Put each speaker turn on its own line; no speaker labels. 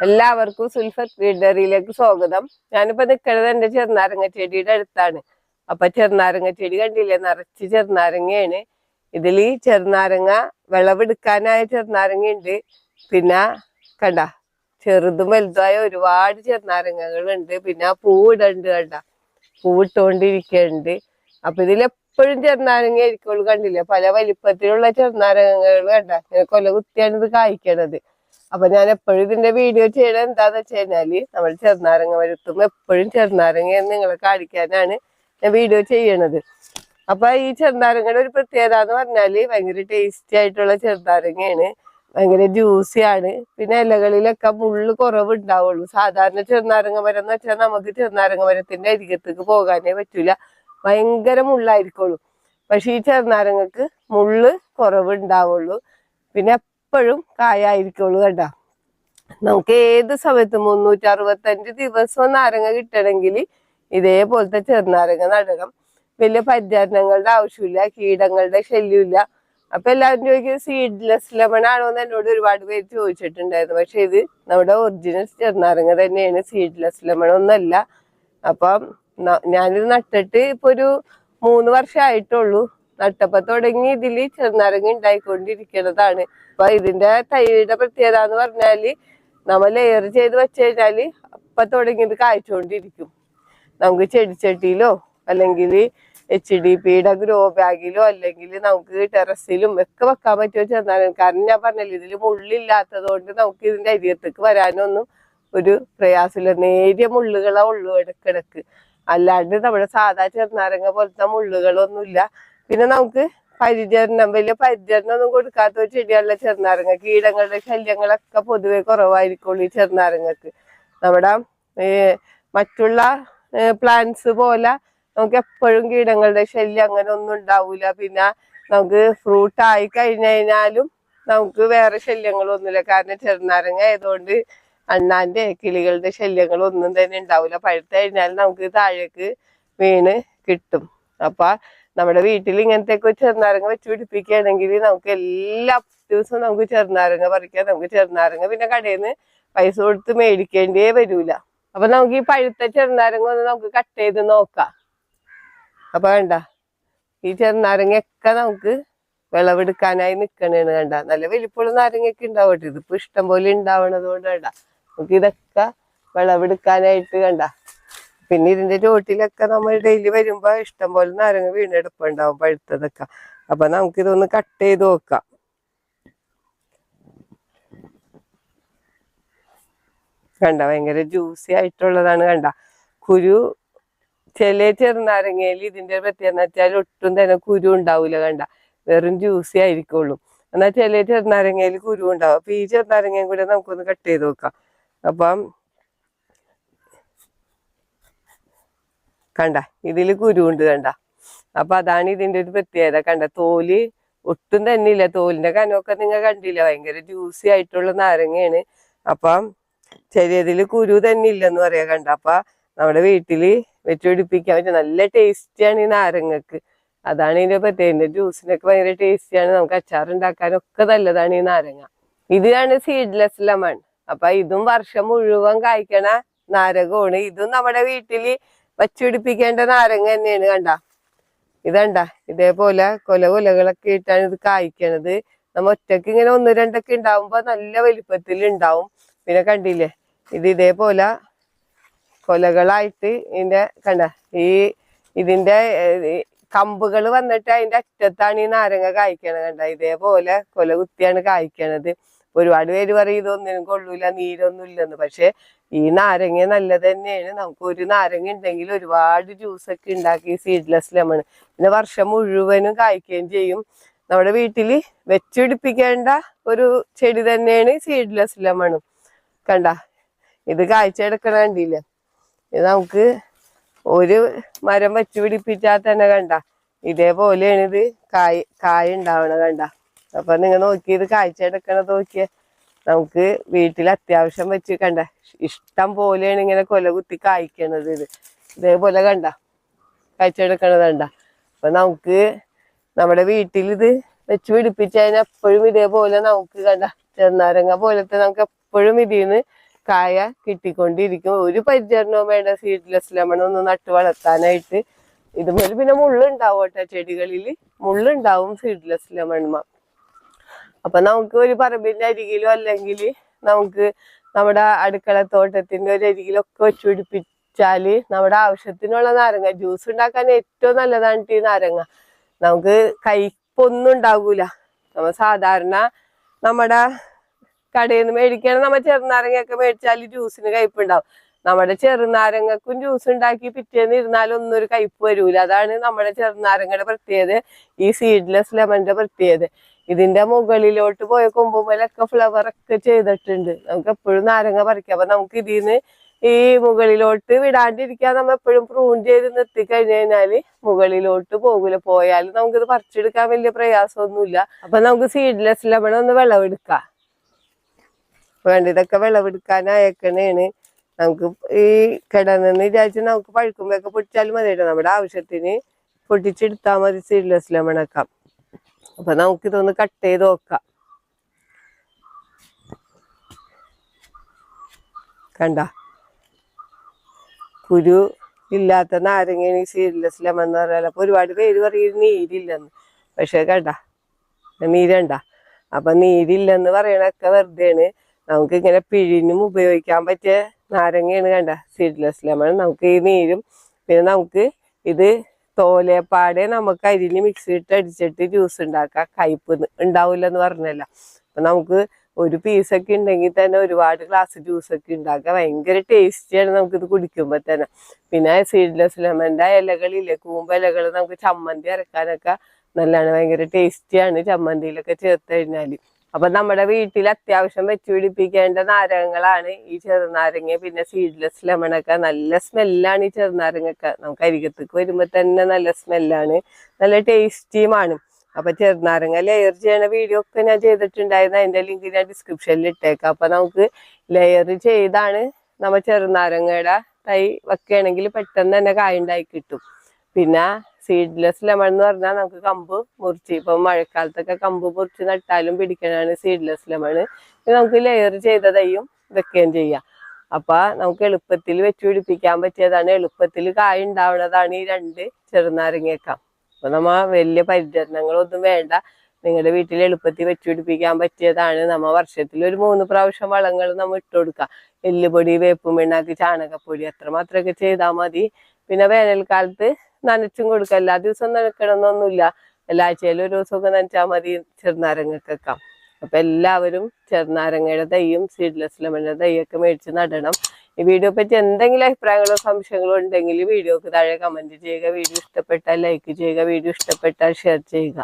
എല്ലാവർക്കും സുൽഫത്ത് വീഡറിയിലേക്ക് സ്വാഗതം. ഞാനിപ്പോ നിൽക്കുന്നത് എന്റെ ചെറുനാരങ്ങ ചെടിയുടെ അടുത്താണ്. അപ്പൊ ചെറുനാരങ്ങ ചെടി കണ്ടില്ലേ? നിറച്ച് ചെറുനാരങ്ങയാണ് ഇതിൽ ചെറുനാരങ്ങ വിളവെടുക്കാനായ ചെറുനാരങ്ങ ഉണ്ട് പിന്നെ കണ്ട ചെറുതും വലുതുമായ ഒരുപാട് ചെറുനാരങ്ങകളുണ്ട് പിന്നെ പൂവിടണ്ട് കണ്ട. പൂവിട്ടുകൊണ്ടിരിക്കുന്നുണ്ട് അപ്പൊ ഇതിൽ എപ്പോഴും ചെറുനാരങ്ങ ആയിരിക്കുള്ളൂ കണ്ടില്ലേ? പല വലിപ്പത്തിലുള്ള ചെറുനാരങ്ങകൾ കണ്ട. കൊല കുത്തിയാണ് ഇത് കായ്ക്കണത്. അപ്പൊ ഞാൻ എപ്പോഴും ഇതിന്റെ വീഡിയോ ചെയ്യണത് എന്താന്ന് വെച്ച് കഴിഞ്ഞാൽ നമ്മൾ ചെറുനാരങ്ങ വരുത്തുമ്പോ എപ്പോഴും ചെറുനാരങ്ങ നിങ്ങളെ കാണിക്കാനാണ് ഞാൻ വീഡിയോ ചെയ്യണത്. അപ്പൊ ഈ ചെറുനാരങ്ങയുടെ ഒരു പ്രത്യേകത എന്ന് പറഞ്ഞാൽ ഭയങ്കര ടേസ്റ്റി ആയിട്ടുള്ള ചെറുനാരങ്ങയാണ്. ഭയങ്കര ജ്യൂസി ആണ്. പിന്നെ ഇലകളിലൊക്കെ മുള്ളു കുറവ് ഉണ്ടാവുള്ളൂ സാധാരണ ചെറുനാരങ്ങ മരം എന്ന് വെച്ചാൽ നമുക്ക് ചെറുനാരങ്ങ മരത്തിന്റെ അരികത്തേക്ക് പോകാനേ പറ്റൂല. ഭയങ്കര മുള്ളായിരിക്കുള്ളൂ. പക്ഷെ ഈ ചെറുനാരങ്ങക്ക് മുള്ള് കുറവ് ഉണ്ടാവുള്ളൂ പിന്നെ എപ്പോഴും കായായിരിക്കുള്ളൂ കേട്ടോ. നമുക്ക് ഏത് സമയത്തും മുന്നൂറ്റി അറുപത്തഞ്ച് ദിവസവും നാരങ്ങ കിട്ടണമെങ്കിൽ ഇതേപോലത്തെ ചെറുനാരങ്ങ നടണം. വലിയ പരിചരണങ്ങളുടെ ആവശ്യമില്ല കീടങ്ങളുടെ ശല്യമില്ല. അപ്പൊ എല്ലാവരും ചോദിക്കുന്നത് സീഡ്ലെസ് ലെമൺ ആണോ എന്ന് എന്നോട് ഒരുപാട് പേര് ചോദിച്ചിട്ടുണ്ടായിരുന്നു. പക്ഷെ ഇത് നമ്മുടെ ഒറിജിനൽ ചെറുനാരങ്ങ തന്നെയാണ് സീഡ്ലെസ് ലെമൺ ഒന്നല്ല. അപ്പം ഞാനിത് നട്ടിട്ട് ഇപ്പൊ ഒരു മൂന്ന് വർഷമായിട്ടുള്ളൂ നട്ടപ്പ തുടങ്ങി ഇതിൽ ചെറുനാരങ്ങ ഉണ്ടായിക്കൊണ്ടിരിക്കുന്നതാണ് അപ്പൊ ഇതിന്റെ തൈയുടെ പ്രത്യേകത എന്ന് പറഞ്ഞാൽ നമ്മൾ ലെയർ ചെയ്ത് വെച്ച് കഴിഞ്ഞാൽ അപ്പൊ തുടങ്ങി ഇത് കായ്ച്ചുകൊണ്ടിരിക്കും നമുക്ക് ചെടിച്ചട്ടിയിലോ അല്ലെങ്കിൽ എച്ച് ഡി പിയുടെ ഗ്രോ ബാഗിലോ അല്ലെങ്കിൽ നമുക്ക് ടെറസിലും ഒക്കെ വെക്കാൻ പറ്റുമോ ചെന്നാലും. കാരണം ഞാൻ പറഞ്ഞില്ല ഇതിൽ മുള്ളില്ലാത്തത് കൊണ്ട് നമുക്ക് ഇതിന്റെ അരിയത്തേക്ക് വരാനൊന്നും ഒരു പ്രയാസമില്ല. നേരിയ മുള്ളുകളാ ഉള്ളു ഇടക്കിടക്ക്. അല്ലാണ്ട് നമ്മുടെ സാധാ ചെറുനാരങ്ങ പോലത്തെ മുള്ളുകളൊന്നുമില്ല. പിന്നെ നമുക്ക് പരിചരണം വലിയ പരിചരണം ഒന്നും കൊടുക്കാത്ത ഒരു ചെടിയല്ല ചെറുനാരങ്ങ. കീടങ്ങളുടെ ശല്യങ്ങളൊക്കെ പൊതുവെ കുറവായിരിക്കുള്ളൂ ഈ ചെറുനാരങ്ങക്ക്. നമ്മുടെ മറ്റുള്ള പ്ലാന്റ്സ് പോലെ നമുക്ക് എപ്പോഴും കീടങ്ങളുടെ ശല്യം അങ്ങനെ ഒന്നും ഉണ്ടാവൂല. പിന്നെ നമുക്ക് ഫ്രൂട്ട് ആയി കഴിഞ്ഞു കഴിഞ്ഞാലും നമുക്ക് വേറെ ശല്യങ്ങളൊന്നുമില്ല കാരണം ചെറുനാരങ്ങ ആയതുകൊണ്ട് അണ്ണാന്റെ കിളികളുടെ ശല്യങ്ങളൊന്നും തന്നെ ഉണ്ടാവില്ല പഴുത്ത് കഴിഞ്ഞാൽ നമുക്ക് താഴേക്ക് വീണ് കിട്ടും. അപ്പൊ നമ്മുടെ വീട്ടിൽ ഇങ്ങനത്തെ ഒക്കെ ചെറുനാരങ്ങ വെച്ച് പിടിപ്പിക്കുകയാണെങ്കിൽ നമുക്ക് എല്ലാ ദിവസവും നമുക്ക് ചെറുനാരങ്ങ പറിക്കാം നമുക്ക് ചെറുനാരങ്ങ പിന്നെ കടയിൽ നിന്ന് പൈസ കൊടുത്ത് മേടിക്കേണ്ടേ വരൂല. അപ്പൊ നമുക്ക് ഈ പഴുത്ത ചെറുനാരങ്ങ ഒന്ന് നമുക്ക് കട്ട് ചെയ്ത് നോക്കാം. അപ്പൊ വേണ്ട ഈ ചെറുനാരങ്ങയൊക്കെ നമുക്ക് വിളവെടുക്കാനായി നിക്കണേണ് കണ്ട. നല്ല വലിപ്പമുള്ള നാരങ്ങയൊക്കെ ഉണ്ടാവട്ടെ ഇതിപ്പോ ഇഷ്ടം പോലെ ഉണ്ടാവണത് കൊണ്ട് വേണ്ട നമുക്ക് ഇതൊക്കെ വിളവെടുക്കാനായിട്ട് കണ്ട. പിന്നെ ഇതിന്റെ ചോട്ടിലൊക്കെ നമ്മൾ ഡെയിലി വരുമ്പോ ഇഷ്ടം പോലെ നാരങ്ങ വീണെടുപ്പുണ്ടാവും പഴുത്തതൊക്കെ. അപ്പൊ നമുക്ക് ഇതൊന്ന് കട്ട് ചെയ്ത് നോക്കാം. കണ്ട ഭയങ്കര ജ്യൂസി ആയിട്ടുള്ളതാണ് കണ്ട. കുരു ചില ചെറുനാരങ്ങയിൽ ഇതിന്റെ പ്രത്യേകത വെച്ചാൽ ഒട്ടും തന്നെ കുരു ഉണ്ടാവൂല കണ്ട. വെറും ജ്യൂസി ആയിരിക്കുള്ളൂ. എന്നാ ചില ചെറുനാരങ്ങയിൽ കുരു ഉണ്ടാവും. അപ്പൊ ഈ ചെറുനാരങ്ങയും കൂടെ നമുക്കൊന്ന് കട്ട് ചെയ്ത് നോക്കാം. അപ്പം കണ്ട ഇതിൽ കുരു ഉണ്ട് കണ്ട. അപ്പൊ അതാണ് ഇതിന്റെ ഒരു പ്രത്യേകത കണ്ട. തോൽ ഒട്ടും തന്നെ ഇല്ല തോലിന്റെ കനമൊക്കെ നിങ്ങൾ കണ്ടില്ല? ഭയങ്കര ജ്യൂസി ആയിട്ടുള്ള നാരങ്ങയാണ്. അപ്പം ചെറിയതിൽ കുരു തന്നെ ഇല്ലെന്ന് പറയാ കണ്ട. അപ്പൊ നമ്മുടെ വീട്ടിൽ വെച്ച് പിടിപ്പിക്കാൻ പറ്റും. നല്ല ടേസ്റ്റിയാണ് ഈ നാരങ്ങക്ക്. അതാണ് ഇതിന്റെ പ്രത്യേകത. ജ്യൂസിനൊക്കെ ഭയങ്കര ടേസ്റ്റിയാണ്. നമുക്ക് അച്ചാർ ഉണ്ടാക്കാനൊക്കെ നല്ലതാണ് ഈ നാരങ്ങ. ഇതാണ് സീഡ്ലെസ് ലെമൺ അപ്പൊ ഇതും വർഷം മുഴുവൻ കായ്ക്കണ നാരകമാണ്. ഇതും നമ്മുടെ വീട്ടിൽ വച്ചുപിടിപ്പിക്കേണ്ട നാരങ്ങ തന്നെയാണ് കണ്ട? ഇതണ്ട? ഇതേപോലെ കൊല കൊലകളൊക്കെ ഇട്ടാണ് ഇത് കായ്ക്കണത്. നമ്മ ഒറ്റയ്ക്ക് ഇങ്ങനെ ഒന്ന് രണ്ടൊക്കെ ഉണ്ടാവുമ്പോ നല്ല വലിപ്പത്തിൽ ഉണ്ടാവും പിന്നെ കണ്ടില്ലേ? ഇത് ഇതേപോലെ കൊലകളായിട്ട് ഇതിന്റെ കണ്ട? ഈ ഇതിന്റെ കമ്പുകൾ വന്നിട്ട് അതിന്റെ അറ്റത്താണ് ഈ നാരങ്ങ കായ്ക്കണത് കണ്ട? ഇതേപോലെ കൊല കുത്തിയാണ് കായ്ക്കണത്. ഒരുപാട് പേര് പറയും ഇതൊന്നിനും കൊള്ളൂല നീരൊന്നും ഇല്ലെന്ന് പക്ഷെ ഈ നാരങ്ങ നല്ലത് തന്നെയാണ്. നമുക്ക് ഒരു നാരങ്ങ ഉണ്ടെങ്കിൽ ഒരുപാട് ജ്യൂസ് ഒക്കെ ഉണ്ടാക്കി സീഡ്ലെസ് ലെമൺ പിന്നെ വർഷം മുഴുവനും കായ്ക്കുകയും ചെയ്യും. നമ്മുടെ വീട്ടിൽ വെച്ചുപിടിപ്പിക്കേണ്ട ഒരു ചെടി തന്നെയാണ് സീഡ്ലെസ് ലെമണും കണ്ട? ഇത് കണ്ടില്ലേ? ഇത് നമുക്ക് ഒരു മരം വെച്ച് പിടിപ്പിച്ചാൽ തന്നെ കണ്ട? ഇതേപോലെയാണ് ഇത് കായ് കായ ഉണ്ടാവണ കണ്ട? അപ്പൊ നിങ്ങൾ നോക്കി ഇത് എടുക്കണത് നോക്കിയ. നമുക്ക് വീട്ടിൽ അത്യാവശ്യം വെച്ച് കണ്ട. ഇഷ്ടം പോലെയാണ് ഇങ്ങനെ കൊല കുത്തി കായ്ക്കണത് ഇത്. ഇതേപോലെ കണ്ട. കായ്ച്ചെടുക്കണത് കണ്ട. അപ്പൊ നമുക്ക് നമ്മുടെ വീട്ടിൽ ഇത് വെച്ച് കഴിഞ്ഞാൽ എപ്പോഴും ഇതേപോലെ നമുക്ക് കണ്ട. ചെന്നാരങ്ങ പോലത്തെ നമുക്ക് എപ്പോഴും ഇതിന്ന് കായ കിട്ടിക്കൊണ്ടിരിക്കും. ഒരു പരിചരണവും വേണ്ട. സീഡ്ലെസ് ലെമൺ ഒന്ന് നട്ട് വളർത്താനായിട്ട്. ഇതുപോലെ പിന്നെ മുള്ളുണ്ടാവും കേട്ടോ ചെടികളിൽ മുള്ളുണ്ടാവും സീഡ്ലെസ് ലെമൺമ അപ്പൊ നമുക്ക് ഒരു പറമ്പിന്റെ അരികിലോ അല്ലെങ്കിൽ നമുക്ക് നമ്മുടെ അടുക്കള തോട്ടത്തിന്റെ ഒരു അരികിലൊക്കെ വെച്ച് പിടിപ്പിച്ചാൽ നമ്മുടെ ആവശ്യത്തിനുള്ള നാരങ്ങ ജ്യൂസ് ഉണ്ടാക്കാൻ ഏറ്റവും നല്ലതാണ് ഈ നാരങ്ങ. നമുക്ക് കയ്പൊന്നും ഉണ്ടാകൂല നമ്മ സാധാരണ നമ്മുടെ കടയിൽ നിന്ന് മേടിക്കണ നമ്മ ചെറുനാരങ്ങയൊക്കെ മേടിച്ചാൽ ജ്യൂസിന് കയ്പുണ്ടാവും. നമ്മുടെ ചെറുനാരങ്ങക്കും ജ്യൂസ് ഉണ്ടാക്കി പിറ്റേന്ന് ഇരുന്നാലും ഒന്നും ഒരു കയ്പ് വരൂല. അതാണ് നമ്മുടെ ചെറുനാരങ്ങയുടെ പ്രത്യേകത. ഈ സീഡ്ലെസ് ലെമണിന്റെ പ്രത്യേകത. ഇതിന്റെ മുകളിലോട്ട് പോയ കൊമ്പുമലൊക്കെ ഫ്ലവർ ഒക്കെ ചെയ്തിട്ടുണ്ട്. നമുക്ക് എപ്പോഴും നാരങ്ങ പറിക്കാം. അപ്പൊ നമുക്ക് ഇതിന്ന് ഈ മുകളിലോട്ട് വിടാണ്ടിരിക്കാൻ നമ്മൾ എപ്പോഴും പ്രൂൺ ചെയ്ത് നിർത്തി കഴിഞ്ഞു കഴിഞ്ഞാൽ മുകളിലോട്ട് പോകൂല. പോയാൽ നമുക്കിത് പറിച്ചെടുക്കാൻ വലിയ പ്രയാസമൊന്നുമില്ല. അപ്പൊ നമുക്ക് സീഡ്ലെസ് ലെമൺ ഒന്ന് വിളവെടുക്കാം. വേണ്ട ഇതൊക്കെ വിളവെടുക്കാനായേക്കണേണ്. നമുക്ക് ഈ കിടന്നെന്ന് വിചാരിച്ച് നമുക്ക് പഴുക്കുമ്പോഴൊക്കെ പൊട്ടിച്ചാലും മതി നമ്മുടെ ആവശ്യത്തിന് പൊട്ടിച്ചെടുത്താൽ മതി സീഡ്ലെസ് ലെമണൊക്കെ അപ്പൊ നമുക്കിതൊന്ന് കട്ട് ചെയ്ത് നോക്കാം. കണ്ട? കുരു ഇല്ലാത്ത നാരങ്ങയാണ് ഈ സീഡ്ലെസ് ലെമൺ എന്ന് പറയാൻ അപ്പൊ ഒരുപാട് പേര് പറയും നീരില്ലെന്ന്. പക്ഷെ കണ്ട? നീരണ്ട അപ്പൊ നീരില്ലെന്ന് പറയണൊക്കെ വെറുതെയാണ്. നമുക്ക് ഇങ്ങനെ പിഴിഞ്ഞും ഉപയോഗിക്കാൻ പറ്റിയ നാരങ്ങയാണ് കണ്ട? സീഡ്ലെസ് ലെമൺ നമുക്ക് ഈ നീരും പിന്നെ നമുക്ക് ഇത് തോലേപ്പാടെ നമുക്ക് അരിഞ്ഞ് മിക്സി ഇട്ട് അടിച്ചിട്ട് ജ്യൂസ് ഉണ്ടാക്കാം കയ്പ് ഉണ്ടാവില്ല എന്ന് പറഞ്ഞല്ല. അപ്പൊ നമുക്ക് ഒരു പീസൊക്കെ ഉണ്ടെങ്കിൽ തന്നെ ഒരുപാട് ഗ്ലാസ് ജ്യൂസ് ഒക്കെ ഉണ്ടാക്കാം ഭയങ്കര ടേസ്റ്റിയാണ് നമുക്കിത് കുടിക്കുമ്പോൾ തന്നെ. പിന്നെ സീഡ്ലെസ് ലെമന്റെ ഇലകളില്ലേ കൂമ്പ് ഇലകൾ നമുക്ക് ചമ്മന്തി അരക്കാനൊക്കെ നല്ലതാണ് ഭയങ്കര ടേസ്റ്റിയാണ് ചമ്മന്തിയിലൊക്കെ ചേർത്ത് കഴിഞ്ഞാൽ അപ്പൊ നമ്മുടെ വീട്ടിൽ അത്യാവശ്യം വെച്ച് പിടിപ്പിക്കേണ്ട നാരകങ്ങളാണ് ഈ ചെറുനാരങ്ങ പിന്നെ സീഡ്ലെസ് ലെമണൊക്കെ നല്ല സ്മെല്ലാണ് ഈ ചെറുനാരങ്ങൊക്കെ. നമുക്ക് അരികത്തേക്ക് വരുമ്പോ തന്നെ നല്ല സ്മെല്ലാണ് നല്ല ടേസ്റ്റിയുമാണ് അപ്പൊ ചെറുനാരങ്ങ ലെയർ ചെയ്യണ വീഡിയോ ഒക്കെ ഞാൻ ചെയ്തിട്ടുണ്ടായിരുന്നു. അതിന്റെ ലിങ്ക് ഞാൻ ഡിസ്ക്രിപ്ഷനിൽ ഇട്ടേക്കാം. അപ്പൊ നമുക്ക് ലെയർ ചെയ്താണ് നമ്മ ചെറുനാരങ്ങയുടെ തൈ വെക്കുകയാണെങ്കിൽ പെട്ടെന്ന് തന്നെ കായ ഉണ്ടായി കിട്ടും. പിന്നെ സീഡ്ലെസ് ലെമൺ എന്ന് പറഞ്ഞാൽ നമുക്ക് കമ്പ് മുറിച്ച് ഇപ്പൊ മഴക്കാലത്തൊക്കെ കമ്പ് മുറിച്ച് നട്ടാലും പിടിക്കണാണ് സീഡ്ലെസ് ലെമൺ ഇത് നമുക്ക് ലെയർ ചെയ്ത തൈയും വെക്കുകയും ചെയ്യാം. അപ്പൊ നമുക്ക് എളുപ്പത്തിൽ വെച്ച് പിടിപ്പിക്കാൻ പറ്റിയതാണ്. എളുപ്പത്തിൽ കായ ഉണ്ടാവുന്നതാണ് ഈ രണ്ട് ചെറുനാരങ്ങയൊക്കെ അപ്പൊ നമ്മ വലിയ പരിചരണങ്ങളൊന്നും വേണ്ട. നിങ്ങളുടെ വീട്ടിൽ എളുപ്പത്തിൽ വെച്ച് പിടിപ്പിക്കാൻ പറ്റിയതാണ്. നമ്മ വർഷത്തിൽ ഒരു മൂന്ന് പ്രാവശ്യം വളങ്ങൾ നമ്മൾ ഇട്ടുകൊടുക്കാം എല്ലുപൊടി വേപ്പും പിണ്ണാക്ക് ചാണകപ്പൊടി അത്രമാത്രമൊക്കെ ചെയ്താൽ മതി. പിന്നെ വേനൽക്കാലത്ത് നനച്ചും കൊടുക്കുക എല്ലാ ദിവസവും നനക്കണമെന്നൊന്നുമില്ല. എല്ലാ ആഴ്ചയിലും ഒരു ദിവസമൊക്കെ നനച്ചാൽ മതി ചെറുനാരങ്ങക്കൊക്കെ. അപ്പൊ എല്ലാവരും ചെറുനാരങ്ങയുടെ തൈയും സീഡ്ലെസ് ലെമണിന്റെ തൈയൊക്കെ മേടിച്ച് നടണം. ഈ വീഡിയോ പറ്റി എന്തെങ്കിലും അഭിപ്രായങ്ങളോ സംശയങ്ങളോ ഉണ്ടെങ്കിൽ വീഡിയോക്ക് താഴെ കമന്റ് ചെയ്യുക. വീഡിയോ ഇഷ്ടപ്പെട്ടാൽ ലൈക്ക് ചെയ്യുക. വീഡിയോ ഇഷ്ടപ്പെട്ടാൽ ഷെയർ ചെയ്യുക.